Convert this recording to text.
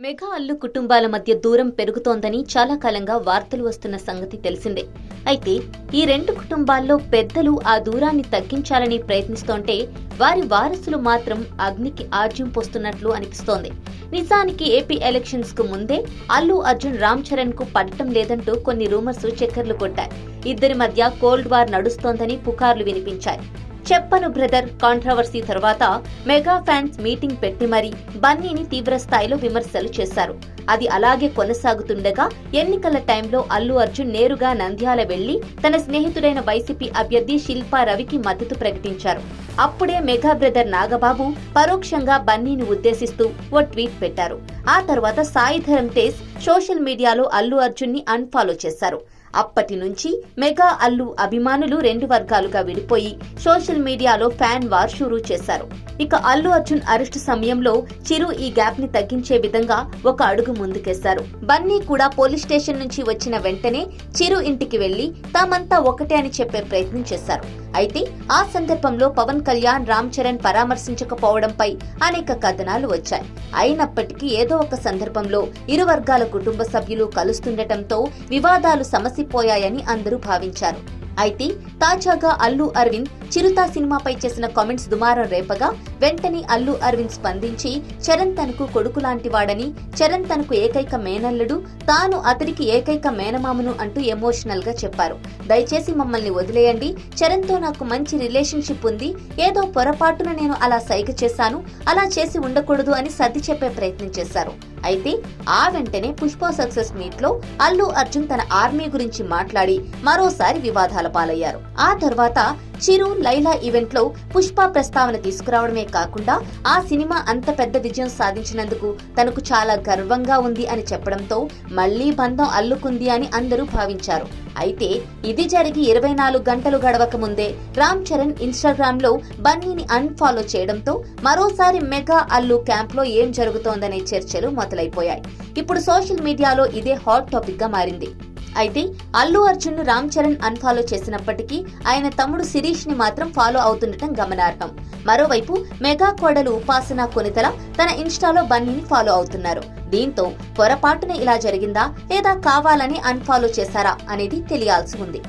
Mega Allu కుటుంబాల మధ్య దూరం పెరుగుతోందని చాలా కాలంగా వార్తలు వస్తున్న సంగతి తెలిసిందే. అయితే ఈ రెండు కుటుంబాల్లో పెద్దలు ఆ దూరాన్ని తగ్గించాలని ప్రయత్నిస్తోంటే వారి వారసులు మాత్రం అగ్నికి ఆజ్యం పోస్తున్నట్లు అనిపిస్తోంది. నిజానికి ఏపీ ఎలక్షన్స్కు ముందే అల్లు అర్జున్ రామ్ చరణ్కు పడటం లేదంటూ కొన్ని రూమర్స్ చక్కర్లు కొట్టాయి. ఇద్దరి మధ్య కోల్డ్ వార్ నడుస్తోందని పుకార్లు వినిపించాయి. చెప్పను బ్రదర్. కాంట్రవర్సీ తర్వాత మెగా ఫ్యాన్స్ మీటింగ్ పెట్టి మరీ బన్నీని తీవ్ర స్థాయిలో విమర్శలు చేశారు. అది అలాగే కొనసాగుతుండగా ఎన్నికల టైంలో అల్లు అర్జున్ నేరుగా నంద్యాల వెళ్ళి తన స్నేహితుడైన వైసీపీ అభ్యర్థి శిల్పా రవికి మద్దతు ప్రకటించారు. అప్పుడే మెగా బ్రదర్ నాగబాబు పరోక్షంగా బన్నీని ఉద్దేశిస్తూ ఓ ట్వీట్ పెట్టారు. ఆ తర్వాత సాయిధరం తేజ్ సోషల్ మీడియాలో అల్లు అర్జున్ని అన్ఫాలో చేశారు. అప్పటి నుంచి మెగా అల్లు అభిమానులు రెండు వర్గాలుగా విడిపోయి సోషల్ మీడియాలో ఫ్యాన్ వార్ షురూ చేశారు. ఇక అల్లు అర్జున్ అరెస్టు సమయంలో చిరు ఈ గ్యాప్ని తగ్గించే విధంగా ఒక అడుగు ముందుకేశారు. బన్నీ కూడా పోలీస్ స్టేషన్ నుంచి వచ్చిన వెంటనే చిరు ఇంటికి వెళ్ళి తామంతా ఒకటే అని చెప్పే ప్రయత్నం చేశారు. అయితే ఆ సందర్భంలో పవన్ కళ్యాణ్ రామ్ చరణ్ పరామర్శించకపోవడంపై అనేక కథనాలు వచ్చాయి. అయినప్పటికీ ఏదో ఒక సందర్భంలో ఇరు వర్గాల కుటుంబ సభ్యులు కలుస్తుండటంతో వివాదాలు కలిసిపోయాయని అందరూ భావించారు. అయితే తాజాగా అల్లు అరవింద్ చిరుత సినిమాపై చేసిన కామెంట్స్ దుమారం రేపగా వెంటనే అల్లు అరవింద్ స్పందించి చరణ్ తనకు కొడుకు లాంటివాడని చరణ్ తనకు ఏకైక మేనల్లుడు తాను అతడికి ఏకైక మేనమామను అంటూ ఎమోషనల్గా చెప్పారు. దయచేసి మమ్మల్ని వదిలేయండి చరణ్తో నాకు మంచి రిలేషన్షిప్ ఉంది ఏదో పొరపాటున నేను అలా సైగ చేశాను అలా చేసి ఉండకూడదు అని సర్ది చెప్పే ప్రయత్నం చేశారు. అయితే ఆ వెంటనే పుష్ప సక్సెస్ మీట్లో అల్లు అర్జున్ తన ఆర్మీ గురించి మాట్లాడి మరోసారి వివాదాల పాలయ్యారు. ఆ తర్వాత చిరు లైలా ఈవెంట్లో పుష్ప ప్రస్తావన తీసుకురావడమే కాకుండా ఆ సినిమా అంత పెద్ద విజయం సాధించినందుకు తనకు చాలా గర్వంగా ఉంది అని చెప్పడంతో మళ్ళీ బంధం అల్లుకుంది అని అందరూ భావించారు. అయితే ఇది జరిగి ఇరవై నాలుగు గంటలు గడవక ముందే రామ్ చరణ్ ఇన్స్టాగ్రామ్లో బన్నీని అన్ఫాలో చేయడంతో మరోసారి మెగా అల్లు క్యాంప్లో ఏం జరుగుతోందనే చర్చలు మొదలైపోయాయి. ఇప్పుడు సోషల్ మీడియాలో ఇదే హాట్ టాపిక్గా మారింది. అయితే అల్లు అర్జున్ను రామ్ చరణ్ అన్ఫాలో చేసినప్పటికీ ఆయన తమ్ముడు శిరీష్ని మాత్రం ఫాలో అవుతుండటం గమనార్హం. మరోవైపు మెగా కోడలు ఉపాసన కొనితల తన ఇన్స్టాలో బన్నీని ఫాలో అవుతున్నారు. దీంతో పొరపాటున ఇలా జరిగిందా లేదా కావాలని అన్ఫాలో చేశారా అనేది తెలియాల్సి ఉంది.